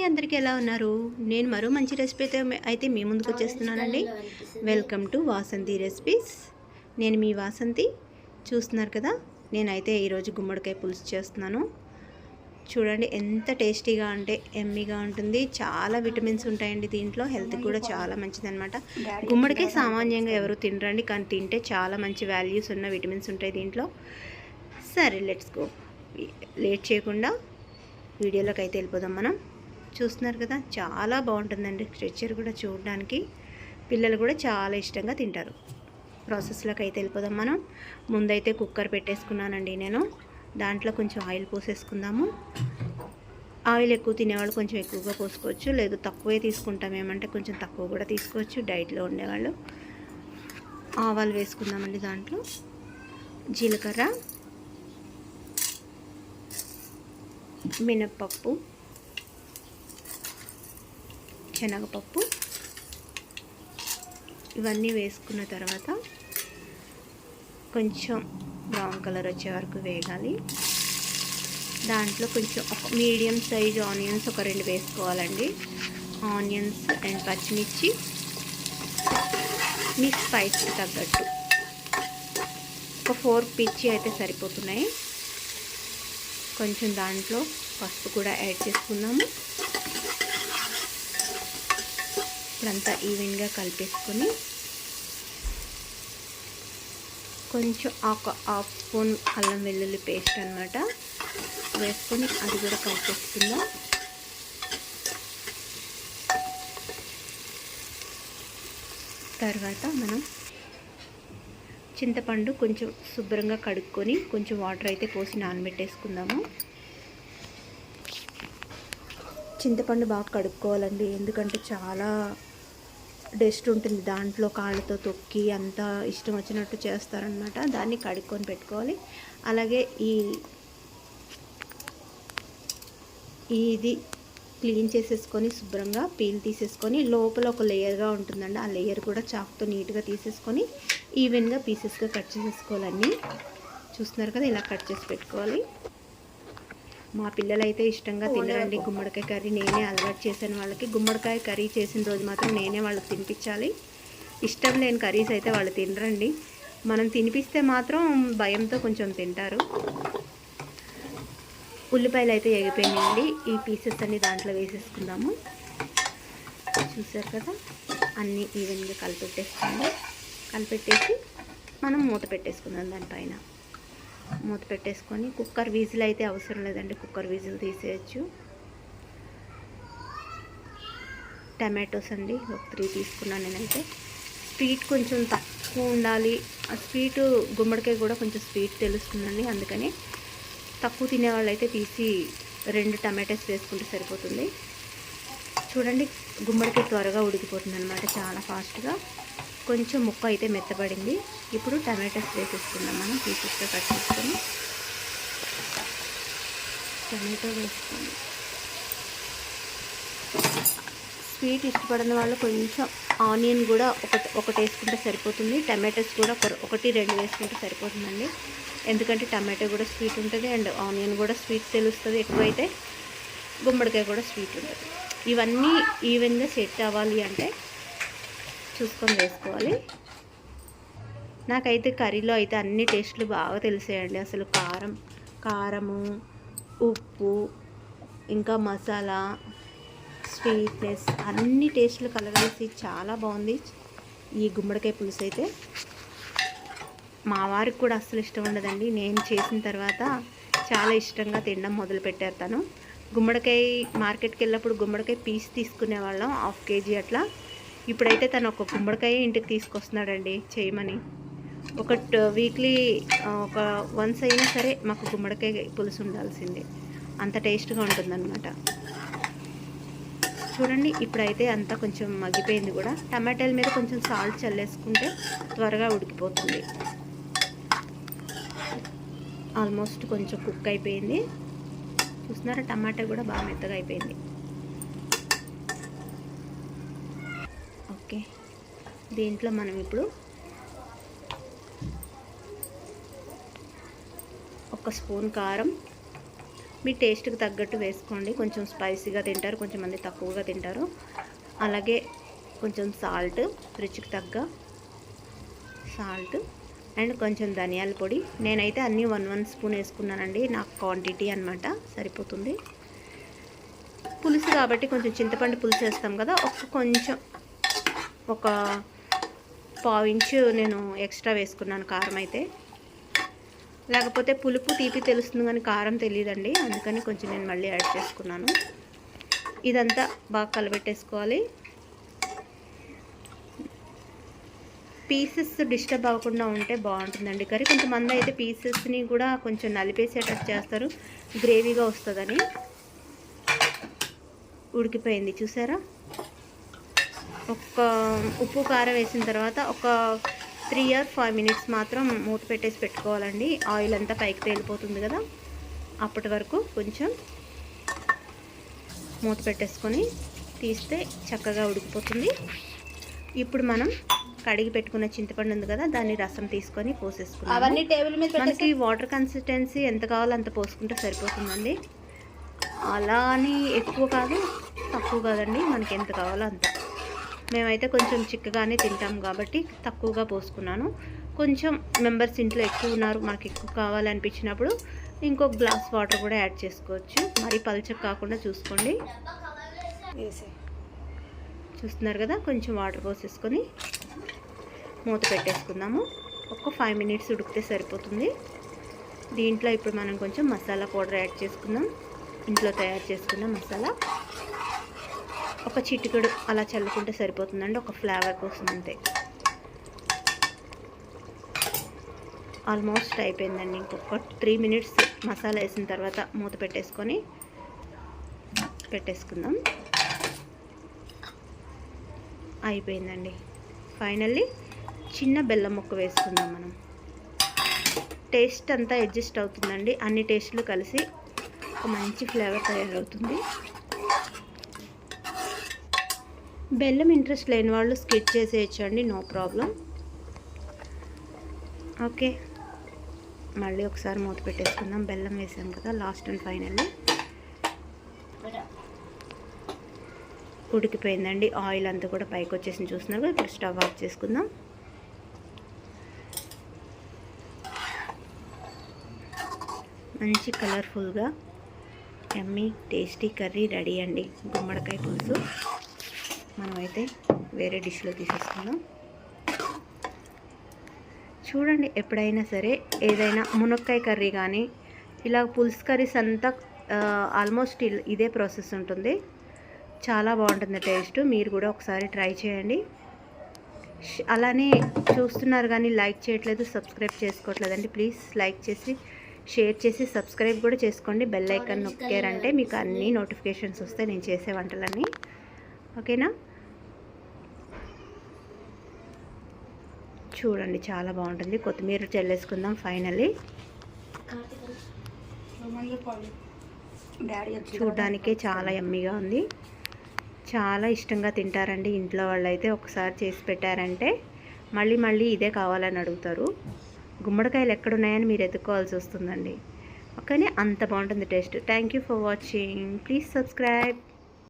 అండి అందరికీ ఎలా ఉన్నారు? నేను మరో మంచి రెసిపీ అయితే అయితే మీ ముందుకు వచ్చేస్తున్నానండి. వెల్కమ్ టు వాసంతి రెసిపీస్ నేను మీ వాసంతి చూస్తున్నారు కదా? నేనైతే ఈరోజు గుమ్మడికాయ పులుసు చేస్తున్నాను. చూడండి ఎంత టేస్టీగా అంటే ఎమ్మీగా ఉంటుంది. చాలా విటమిన్స్ ఉంటాయండి దీంట్లో. హెల్త్కి కూడా చాలా మంచిదన్నమాట. గుమ్మడికాయ సామాన్యంగా ఎవరు తినరండి కానీ తింటే చాలా మంచి వాల్యూస్ ఉన్న విటమిన్స్ ఉంటాయి దీంట్లో. సరే లెట్స్ గో లేట్ చేయకుండా వీడియోలోకి అయితే వెళ్ళిపోదాం మనం. చూస్తున్నారు కదా చాలా బాగుంటుందండి స్ట్రెచ్చర్ కూడా చూడడానికి. పిల్లలు కూడా చాలా ఇష్టంగా తింటారు. ప్రాసెస్లోకి అయితే వెళ్ళిపోదాం మనం. ముందైతే కుక్కర్ పెట్టేసుకున్నానండి నేను. దాంట్లో కొంచెం ఆయిల్ పోసేసుకుందాము. ఆయిల్ ఎక్కువ తినేవాళ్ళు కొంచెం ఎక్కువగా పోసుకోవచ్చు. లేదు తక్కువే తీసుకుంటాం. ఏమంటే కొంచెం తక్కువ కూడా తీసుకోవచ్చు. డైట్లో ఉండేవాళ్ళు. ఆవాలు వేసుకుందామండి దాంట్లో. జీలకర్ర. మినప్పప్పు. శనగపప్పు. ఇవన్నీ వేసుకున్న తర్వాత కొంచెం బ్రౌన్ కలర్ వచ్చే వరకు వేగాలి. దాంట్లో కొంచెం ఒక మీడియం సైజ్ ఆనియన్స్ ఒక రెండు వేసుకోవాలండి. ఆనియన్స్ అండ్ పచ్చిమిర్చి. మీ స్పైస్కి తగ్గట్టు. ఒక ఫోర్ పిచ్చి అయితే సరిపోతున్నాయి. కొంచెం దాంట్లో పసుపు కూడా యాడ్ చేసుకున్నాము. ఇప్పుడంతా ఈవెన్గా కలిపేసుకొని కొంచెం ఒక హాఫ్ స్పూన్ అల్లం వెల్లుల్లి పేస్ట్ అనమాట వేసుకొని అది కూడా కలిపేసుకుందాం. తర్వాత మనం చింతపండు కొంచెం శుభ్రంగా కడుక్కొని కొంచెం వాటర్ అయితే పోసి నానబెట్టేసుకుందాము. చింతపండు బాగా కడుక్కోవాలండి ఎందుకంటే చాలా డస్ట్ ఉంటుంది దాంట్లో కాళ్ళతో తొక్కి అంతా ఇష్టం వచ్చినట్టు చేస్తారనమాట దాన్ని కడుక్కొని పెట్టుకోవాలి. అలాగే ఈ ఇది క్లీన్ చేసేసుకొని శుభ్రంగా పీల్ తీసేసుకొని లోపల ఒక లేయర్గా ఉంటుందండి. ఆ లేయర్ కూడా చాక్తో నీట్గా తీసేసుకొని ఈవెన్గా పీసెస్గా కట్ చేసేసుకోవాలన్నీ చూస్తున్నారు కదా ఇలా కట్ చేసి పెట్టుకోవాలి. మా పిల్లలు అయితే ఇష్టంగా తినరండి. గుమ్మడికాయ కర్రీ నేనే అలవాటు చేశాను వాళ్ళకి. గుమ్మడికాయ కర్రీ చేసిన రోజు మాత్రం నేనే వాళ్ళకి తినిపించాలి. ఇష్టం లేని కర్రీస్ అయితే వాళ్ళు తినరండి. మనం తినిపిస్తే మాత్రం భయంతో కొంచెం తింటారు. ఉల్లిపాయలు అయితే ఎగిపోయినాయండి ఈ పీసెస్ అన్ని దాంట్లో వేసేసుకుందాము. చూసారు కదా? అన్నీ ఈవెన్గా కలిపెట్టేసుకోండి కలిపెట్టేసి మనం మూత పెట్టేసుకుందాం దానిపైన. మూత పెట్టేసుకొని కుక్కర్ విజిల్ అయితే అవసరం లేదండి. కుక్కర్ విజిల్ తీసేయచ్చు. టమాటోస్ అండి ఒక త్రీ తీసుకున్నాను నేనైతే. స్వీట్ కొంచెం తక్కువ ఉండాలి. ఆ స్వీట్ గుమ్మడికాయ కూడా కొంచెం స్వీట్ తెలుస్తుందండి. అందుకని తక్కువ తినేవాళ్ళు అయితే తీసి రెండు టమాటోస్ వేసుకుంటే సరిపోతుంది. చూడండి గుమ్మడికాయ త్వరగా ఉడికిపోతుంది అనమాట చాలా ఫాస్ట్గా. కొంచెం ముక్క అయితే మెత్తబడింది. ఇప్పుడు టమాటోస్ వేసేసుకుందాం మనం పీసెస్గా కట్ చేసుకొని. టమాటో వేసుకొని. స్వీట్ ఇష్టపడిన వాళ్ళు కొంచెం ఆనియన్ కూడా ఒకటి ఒకటి వేసుకుంటే సరిపోతుంది. టమాటోస్ కూడా ఒకటి రెండు వేసుకుంటే సరిపోతుందండి. ఎందుకంటే టమాటో కూడా స్వీట్ ఉంటుంది అండ్ ఆనియన్ కూడా స్వీట్ తెలుస్తుంది ఎక్కువైతే. గుమ్మడికాయ కూడా స్వీట్ ఉంటుంది. ఇవన్నీ ఈవెన్గా సెట్ అవ్వాలి అంటే చూసుకొని వేసుకోవాలి. నాకైతే కర్రీలో అయితే అన్ని టేస్ట్లు బాగా తెలిసాయండి. అసలు కారం కారము ఉప్పు ఇంకా మసాలా స్వీట్నెస్ అన్ని టేస్ట్లు కలగలిసి చాలా బాగుంది. ఈ గుమ్మడికాయ పులుసు అయితే మా వారికి కూడా అస్సలు ఇష్టం ఉండదండి. నేను చేసిన తర్వాత చాలా ఇష్టంగా తినడం మొదలుపెట్టారు తను. గుమ్మడికాయ మార్కెట్కి వెళ్ళినప్పుడు గుమ్మడికాయ పీస్ తీసుకునే వాళ్ళం హాఫ్ కేజీ అట్లా. ఇప్పుడైతే తను ఒక గుమ్మడికాయ ఇంటికి తీసుకొస్తున్నాడండి చేయమని. ఒక వీక్లీ ఒక వన్స్ అయినా సరే మాకు గుమ్మడికాయ పులుసు ఉండాల్సిందే. అంత టేస్ట్గా ఉంటుందన్నమాట. చూడండి ఇప్పుడైతే అంతా కొంచెం మగ్గిపోయింది కూడా. టమాటాల మీద కొంచెం సాల్ట్ చల్లేసుకుంటే త్వరగా ఉడికిపోతుంది. ఆల్మోస్ట్ కొంచెం కుక్ అయిపోయింది. చూస్తున్నారా. టమాటా కూడా బాగా మెత్తగా అయిపోయింది. ఓకే. దీంట్లో మనం ఇప్పుడు ఒక స్పూన్ కారం. మీ టేస్ట్కి తగ్గట్టు వేసుకోండి. కొంచెం స్పైసీగా తింటారు. కొంచెం మంది తక్కువగా తింటారు. అలాగే కొంచెం సాల్ట్ రుచికి తగ్గ సాల్ట్. అండ్ కొంచెం ధనియాల పొడి. నేనైతే అన్నీ వన్ వన్ స్పూన్ వేసుకున్నానండి. నాకు క్వాంటిటీ అనమాట సరిపోతుంది. పులుసు కాబట్టి కొంచెం చింతపండు పులుసు వేస్తాం కదా ఒక కొంచెం ఒక పావు ఇంచు నేను ఎక్స్ట్రా వేసుకున్నాను కారం అయితే. లేకపోతే పులుపు తీపి తెలుస్తుంది కానీ కారం తెలియదండి అందుకని కొంచెం నేను మళ్ళీ యాడ్ చేసుకున్నాను. ఇదంతా బాగా కలబెట్టేసుకోవాలి. పీసెస్ డిస్టర్బ్ అవ్వకుండా ఉంటే బాగుంటుందండి. కర్రీ కొంతమంది అయితే పీసెస్ని కూడా కొంచెం నలిపేసేటట్టు చేస్తారు. గ్రేవీగా వస్తుందని. ఉడికిపోయింది. చూసారా? ఒక ఉప్పు కారం వేసిన తర్వాత ఒక త్రీ ఆర్ ఫైవ్ మినిట్స్ మాత్రం మూత పెట్టేసి పెట్టుకోవాలండి. ఆయిల్ అంతా పైకి తేలిపోతుంది కదా. అప్పటి వరకు కొంచెం మూత పెట్టేసుకొని తీస్తే చక్కగా ఉడికిపోతుంది. ఇప్పుడు మనం కడిగి పెట్టుకున్న చింతపండు ఉంది కదా దాన్ని రసం తీసుకొని పోసేసుకున్నాం అవన్నీ టేబుల్ మీద మనకి వాటర్ కన్సిస్టెన్సీ ఎంత కావాలో అంత పోసుకుంటే సరిపోతుందండి. అలా అని ఎక్కువ కాదు తక్కువ కాదండి మనకి ఎంత కావాలో అంత. మేమైతే కొంచెం చిక్కగానే తింటాం కాబట్టి తక్కువగా పోసుకున్నాను. కొంచెం మెంబర్స్ ఇంట్లో ఎక్కువ ఉన్నారు మనకి ఎక్కువ కావాలనిపించినప్పుడు ఇంకొక గ్లాస్ వాటర్ కూడా యాడ్ చేసుకోవచ్చు. మరి పల్చగా కాకుండా చూసుకోండి. చూస్తున్నారు కదా కొంచెం వాటర్ పోసేసుకొని మూత పెట్టేసుకుందాము. ఒక ఫైవ్ మినిట్స్ ఉడికితే సరిపోతుంది. దీంట్లో ఇప్పుడు మనం కొంచెం మసాలా పౌడర్ యాడ్ చేసుకుందాం. ఇంట్లో తయారు చేసుకున్న మసాలా. ఒక చిటికెడు అలా చల్లుకుంటే సరిపోతుందండి. ఒక ఫ్లేవర్ కోసం అంతే. ఆల్మోస్ట్ అయిపోయిందండి. ఇంకొక త్రీ మినిట్స్ మసాలా వేసిన తర్వాత మూత పెట్టేసుకొని పెట్టేసుకుందాం. అయిపోయిందండి. ఫైనల్లీ చిన్న బెల్లం ముక్క వేసుకుందాం మనం. టేస్ట్ అంతా అడ్జస్ట్ అవుతుందండి. అన్ని టేస్ట్లు కలిసి ఒక మంచి ఫ్లేవర్ తయారవుతుంది. బెల్లం ఇంట్రెస్ట్ లేని వాళ్ళు స్కిట్ చేసేయచ్చు అండి నో ప్రాబ్లం. ఓకే. మళ్ళీ ఒకసారి మూత పెట్టేసుకుందాం. బెల్లం వేసాం కదా లాస్ట్ అండ్ ఫైనల్. ఉడికిపోయిందండి. ఆయిల్ అంతా కూడా పైకి వచ్చేసి చూస్తున్నారు కదా ఇప్పుడు స్టవ్ ఆఫ్ చేసుకుందాం. మంచి కలర్ఫుల్గా ఎమ్మీ టేస్టీ కర్రీ రెడీ అండి. గుమ్మడికాయ పులుసు. మనమైతే వేరే డిష్లో తీసేసుకుందాం. చూడండి ఎప్పుడైనా సరే ఏదైనా మునక్కాయ కర్రీ కానీ ఇలా పులుసు కర్రీస్ అంతా ఆల్మోస్ట్ ఇదే ప్రాసెస్ ఉంటుంది. చాలా బాగుంటుంది టేస్ట్. మీరు కూడా ఒకసారి ట్రై చేయండి. అలానే చూస్తున్నారు కానీ లైక్ చేయట్లేదు సబ్స్క్రైబ్ చేసుకోవట్లేదండి. ప్లీజ్ లైక్ చేసి షేర్ చేసి సబ్స్క్రైబ్ కూడా చేసుకోండి. బెల్ ఐకాన్ నొక్కారంటే మీకు అన్ని నోటిఫికేషన్స్ వస్తాయి. నేను చేసే వంటలన్నీ. ఓకేనా? చూడండి చాలా బాగుంటుంది. కొత్తిమీర చల్లేసుకుందాం వచ్చి చూడడానికే చాలా యమ్మీగా ఉంది. చాలా ఇష్టంగా తింటారండి. ఇంట్లో వాళ్ళైతే ఒకసారి చేసి పెట్టారంటే మళ్ళీ మళ్ళీ ఇదే కావాలని అడుగుతారు. గుమ్మడికాయలు ఎక్కడున్నాయని మీరు ఎత్తుకోవాల్సి వస్తుందండి. ఓకేనే అంత బాగుంటుంది taste. Thank you for watching please subscribe